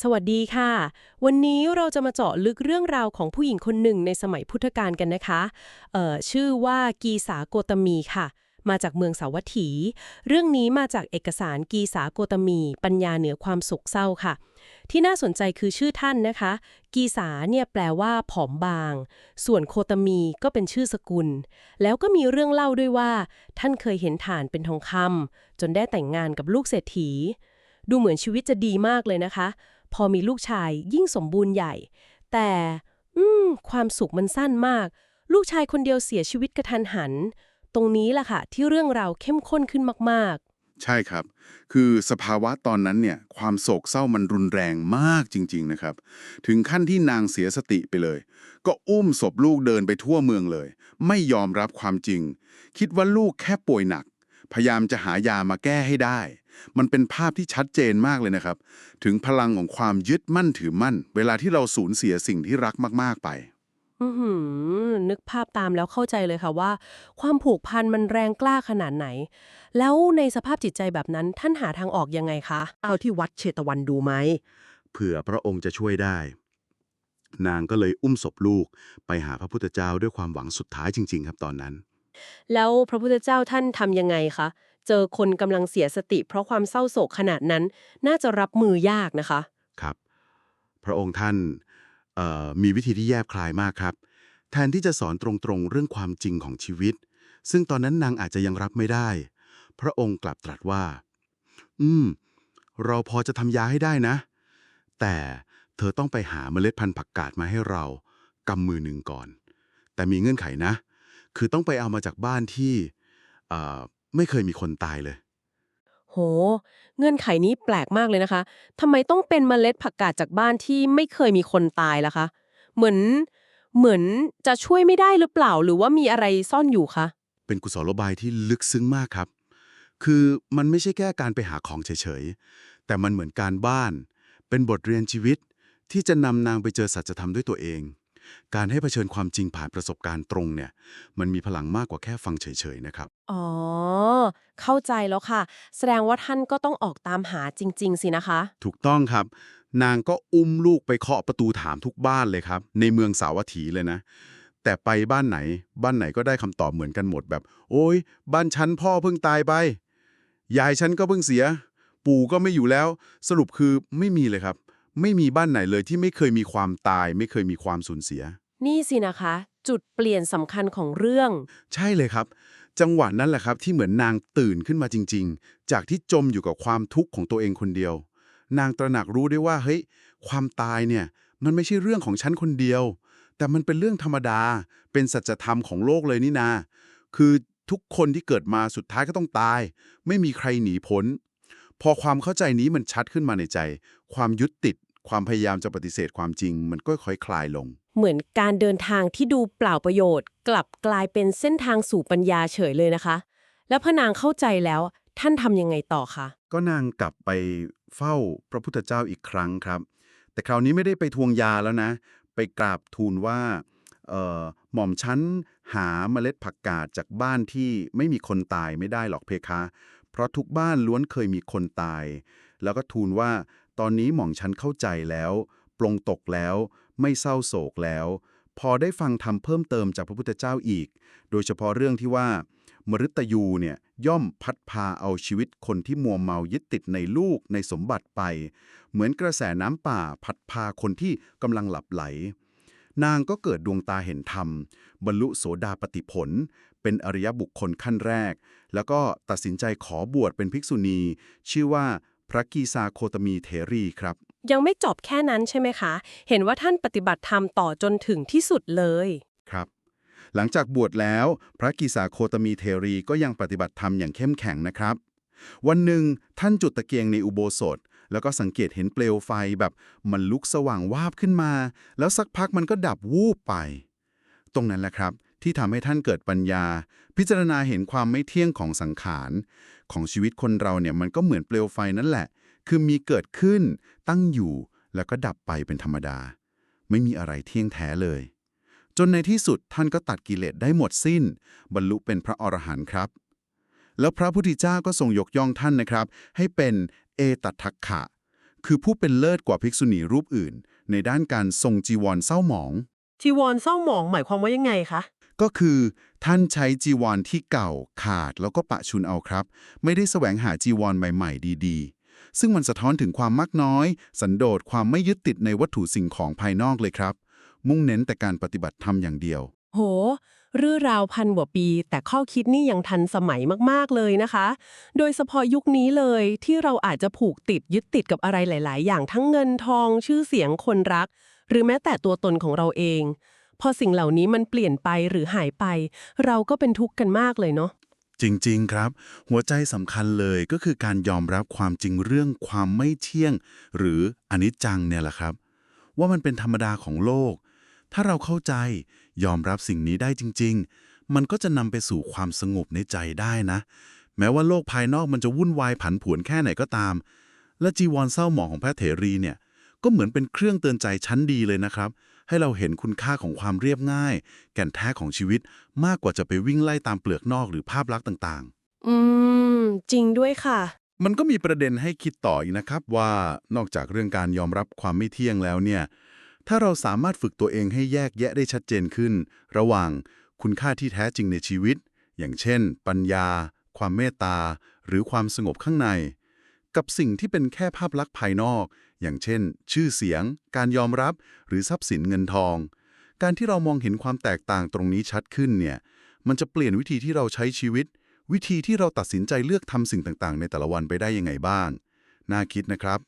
สวัสดีค่ะ วันนี้เราจะมาเจาะลึกเรื่องราวของผู้หญิงคนหนึ่งในสมัยพุทธกาลกันนะคะเอ่อชื่อว่ากีสาโกตมีค่ะ มาจากเมืองสาวัตถี เรื่องนี้มาจากเอกสารกีสาโกตมี ปัญญาเหนือความโศกเศร้าค่ะ ที่น่าสนใจคือชื่อท่านนะคะ กีสาเนี่ยแปลว่าผอมบาง ส่วนโคตมีก็เป็นชื่อสกุล แล้วก็มีเรื่องเล่าด้วยว่า ท่านเคยเห็นฐานเป็นทองคำจนได้แต่งงานกับลูกเศรษฐี ดูเหมือนชีวิตจะดีมากเลยนะคะ พอมีลูกชายยิ่งสมบูรณ์ใหญ่ แต่อืมความสุขมันสั้นมาก ลูกชายคนเดียวเสียชีวิตกระทันหัน ตรงนี้แหละค่ะ ที่เรื่องเราเข้มข้นขึ้นมากๆ ใช่ครับ คือสภาวะตอนนั้นเนี่ย ความโศกเศร้ามันรุนแรงมากจริง ๆนะครับ ถึงขั้นที่นางเสียสติไปเลย ก็อุ้มศพลูกเดินไปทั่วเมืองเลย ไม่ยอมรับความจริง คิดว่าลูกแค่ป่วยหนัก พยายามจะหายามาแก้ให้ได้ มันเป็นภาพที่ชัดเจนมากเลยนะครับ ถึงพลังของความยึดมั่นถือมั่น เวลาที่เราสูญเสียสิ่งที่รักมากๆไปๆอือหือนึกภาพตามแล้วเข้าใจเลยค่ะว่า ความผูกพันมันแรงกล้าขนาดไหน แล้วในสภาพจิตใจแบบนั้นท่านหาทางออกยังไงคะ เอาที่วัดเชตวันดูไหมเผื่อพระองค์จะช่วยได้ นางก็เลยอุ้มศพลูกไปหาพระพุทธเจ้าด้วยความหวังสุดท้ายจริง ๆ ครับตอนนั้น แล้วพระพุทธเจ้าท่านทำยังไงคะ เจอคนกำลังเสียสติ เพราะความเศร้าโศกขนาดนั้น น่าจะรับมือยากนะคะ ครับ พระองค์ท่านเอ่อมีวิธีที่แยบคลายมากครับ แทนที่จะสอนตรงๆ เรื่องความจริงของชีวิต ซึ่งตอนนั้นนางอาจจะยังรับไม่ได้ พระองค์กลับตรัสว่า อืม เราพอจะทำยาให้ได้นะ แต่เธอต้องไปหาเมล็ดพันธุ์ผักกาดมาให้เรากำมือหนึ่งก่อน แต่มีเงื่อนไขนะ คือต้องไปเอามาจากบ้านที่เอ่อไม่เคยมีคนตายเลย โห เงื่อนไขนี้แปลกมากเลยนะคะทำไมต้องเป็นเมล็ดผักกาดจากบ้านที่ไม่เคยมีคนตายล่ะคะ เหมือนเหมือนจะช่วยไม่ได้หรือเปล่า หรือว่ามีอะไรซ่อนอยู่คะ เป็นกุศโลบายที่ลึกซึ้งมากครับ คือมันไม่ใช่แค่การไปหาของเฉยๆ แต่มันเหมือนการบ้าน เป็นบทเรียนชีวิตที่จะนำนางไปเจอสัจธรรมด้วยตัวเอง การให้เผชิญความจริงผ่านประสบการณ์ตรงเนี่ย มันมีพลังมากกว่าแค่ฟังเฉยๆนะครับ อ๋อ เข้าใจแล้วค่ะ แสดงว่าท่านก็ต้องออกตามหาจริง ๆ สินะคะ ถูกต้องครับ นางก็อุ้มลูกไปเคาะประตูถามทุกบ้านเลยครับ ในเมืองสาวัตถีเลยนะ แต่ไปบ้านไหน บ้านไหนก็ได้คำตอบเหมือนกันหมดแบบ โอ้ยบ้านฉันพ่อเพิ่งตายไปยายฉันก็เพิ่งเสีย ปู่ก็ไม่อยู่แล้ว สรุปคือไม่มีเลยครับ ไม่มีบ้านไหนเลยที่ไม่เคยมีความตาย ไม่เคยมีความสูญเสีย นี่สินะคะ จุดเปลี่ยนสำคัญของเรื่อง ใช่เลยครับ จังหวะนั้นแหละครับที่เหมือนนางตื่นขึ้นมาจริง ๆ จากที่จมอยู่กับความทุกข์ของตัวเองคนเดียว นางตระหนักรู้ได้ว่าเฮ้ยความตายเนี่ยมันไม่ใช่เรื่องของฉันคนเดียว แต่มันเป็นเรื่องธรรมดา เป็นสัจธรรมของโลกเลยนี่นา คือทุกคนที่เกิดมาสุดท้ายก็ต้องตาย ไม่มีใครหนีพ้น พอความเข้าใจนี้มันชัดขึ้นมาในใจ ความยึดติด ความพยายามจะปฏิเสธความจริง มันก็ค่อยคลายลง เหมือนการเดินทางที่ดูเปล่าประโยชน์ กลับกลายเป็นเส้นทางสู่ปัญญาเฉยเลยนะคะ แล้วพระนางเข้าใจแล้วท่านทำยังไงต่อคะก็นางกลับไปเฝ้าพระพุทธเจ้าอีกครั้งครับ แต่คราวนี้ไม่ได้ไปทวงยาแล้วนะ ไปกราบทูลว่าเอ่อหม่อมชั้นหาเมล็ดผักกาดจากบ้านที่ไม่มีคนตายไม่ได้หรอกเพคะ เพราะทุกบ้านล้วนเคยมีคนตาย แล้วก็ทูลว่า ตอนนี้หม่อมชั้นเข้าใจแล้ว ปลงตกแล้ว ไม่เศร้าโศกแล้ว พอได้ฟังธรรมเพิ่มเติมจากพระพุทธเจ้าอีก โดยเฉพาะเรื่องที่ว่า มฤตยูเนี่ยย่อมพัดพาเอาชีวิตคนที่มัวเมายึดติดในลูกในสมบัติไป เหมือนกระแสน้ำป่าพัดพาคนที่กำลังหลับไหลนางก็เกิดดวงตาเห็นธรรม บรรลุโสดาปติผล เป็นอริยบุคคลขั้นแรก แล้วก็ตัดสินใจขอบวชเป็นภิกษุณี ชื่อว่าพระกีสาโคตมีเถรีครับ ยังไม่จบแค่นั้นใช่ไหมคะ เห็นว่าท่านปฏิบัติธรรมต่อจนถึงที่สุดเลยครับ หลังจากบวชแล้ว พระกีสาโคตมีเทรีก็ยังปฏิบัติธรรมอย่างเข้มแข็งนะครับ วันหนึ่งท่านจุดตะเกียงในอุโบสถ แล้วก็สังเกตเห็นเปลวไฟแบบมันลุกสว่างวาบขึ้นมา แล้วสักพักมันก็ดับวูบไป ตรงนั้นแหละครับ ที่ทำให้ท่านเกิดปัญญา พิจารณาเห็นความไม่เที่ยงของสังขาร ของชีวิตคนเราเนี่ยมันก็เหมือนเปลวไฟนั่นแหละ คือมีเกิดขึ้น ตั้งอยู่แล้วก็ดับไปเป็นธรรมดา ไม่มีอะไรเที่ยงแท้เลย จนในที่สุดท่านก็ตัดกิเลสได้หมดสิ้น บรรลุเป็นพระอรหันต์ครับ แล้วพระพุทธเจ้าก็ทรงยกย่องท่านนะครับ ให้เป็นเอตัทธักขะ คือผู้เป็นเลิศกว่าภิกษุณีรูปอื่น ในด้านการทรงจีวรเศร้าหมองจีวรเศร้าหมองหมายความว่ายังไงคะ ก็คือท่านใช้จีวรที่เก่าขาดแล้วก็ปะชุนเอาครับ ไม่ได้แสวงหาจีวรใหม่ ๆ ดีๆ ซึ่งมันสะท้อนถึงความมักน้อย สันโดษความไม่ยึดติดในวัตถุสิ่งของภายนอกเลยครับ มุ่งเน้นแต่การปฏิบัติธรรมอย่างเดียว โหเรื้องราวพันกว่าปี แต่ข้อคิดนี่ยังทันสมัยมากๆเลยนะคะ โดยเฉพาะยุคนี้เลยที่เราอาจจะผูกติดยึดติดกับอะไรหลาย ๆ อย่างทั้งเงินทองชื่อเสียงคนรัก หรือแม้แต่ตัวตนของเราเอง พอสิ่งเหล่านี้มันเปลี่ยนไปหรือหายไป เราก็เป็นทุกข์กันมากเลยเนาะจริง ๆ ครับ หัวใจสำคัญเลยก็คือการยอมรับความจริงเรื่องความไม่เที่ยง หรืออนิจจังเนี่ยแหละครับ ว่ามันเป็นธรรมดาของโลก ถ้าเราเข้าใจยอมรับสิ่งนี้ได้จริง ๆ มันก็จะนำไปสู่ความสงบในใจได้นะ แม้ว่าโลกภายนอกมันจะวุ่นวายผันผวนแค่ไหนก็ตาม และจีวรเศร้าหมองของพระเถรีเนี่ยก็เหมือนเป็นเครื่องเตือนใจชั้นดีเลยนะครับ ให้เราเห็นคุณค่าของความเรียบง่าย แก่นแท้ของชีวิตมากกว่าจะไปวิ่งไล่ตามเปลือกนอกหรือภาพลักษณ์ต่างๆ อืม จริงด้วยค่ะ มันก็มีประเด็นให้คิดต่ออีกนะครับว่านอกจากเรื่องการยอมรับความไม่เที่ยงแล้วเนี่ย ถ้าเราสามารถฝึกตัวเองให้แยกแยะได้ชัดเจนขึ้น ระหว่างคุณค่าที่แท้จริงในชีวิต อย่างเช่น ปัญญา ความเมตตา หรือความสงบข้างใน กับสิ่งที่เป็นแค่ภาพลักษณ์ภายนอก อย่างเช่น ชื่อเสียง การยอมรับ หรือทรัพย์สินเงินทอง การที่เรามองเห็นความแตกต่างตรงนี้ชัดขึ้นเนี่ย มันจะเปลี่ยนวิธีที่เราใช้ชีวิต วิธีที่เราตัดสินใจเลือกทำสิ่งต่างๆ ในแต่ละวันไปได้ยังไงบ้าง น่าคิดนะครับ